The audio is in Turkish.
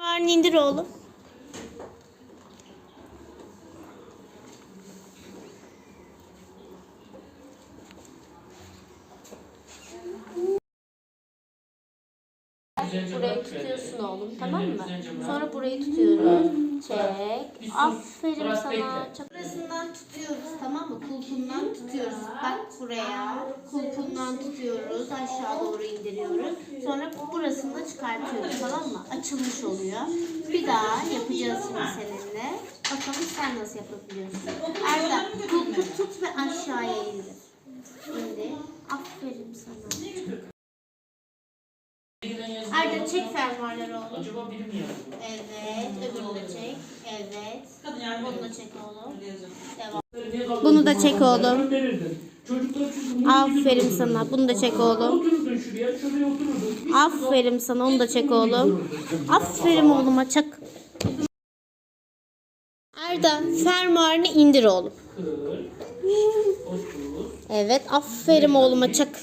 Fermuarını indir oğlum. Burayı tutuyorsun oğlum tamam mı? Sonra burayı tutuyoruz. Çek. Aferin sana. Burasından tutuyoruz tamam mı? Kulpundan tutuyoruz. Bak buraya. Kulpundan tutuyoruz. Aşağı doğru indiriyoruz. Sonra çıkartıyoruz tamam mı? Açılmış oluyor. Bir daha yapacağız şimdi seninle. Bakalım sen nasıl yapabiliyorsun. Erda kulpu tut ve aşağıya indir. İndir. Aferin sana. Arda çek fermuarları oğlum. Acaba biri mi yazdı? Evet, öbürünü de çek. Evet. Bunu da çek oğlum. Devam. Bunu da çek oğlum. Çocuklar Aferin sana. Bunu da çek oğlum. Oturdun şuraya, şuraya otururdun. Aferin sana. Onu da çek oğlum. Aferin oğluma çak. Arda fermuarını indir oğlum. Evet, aferin oğluma çak.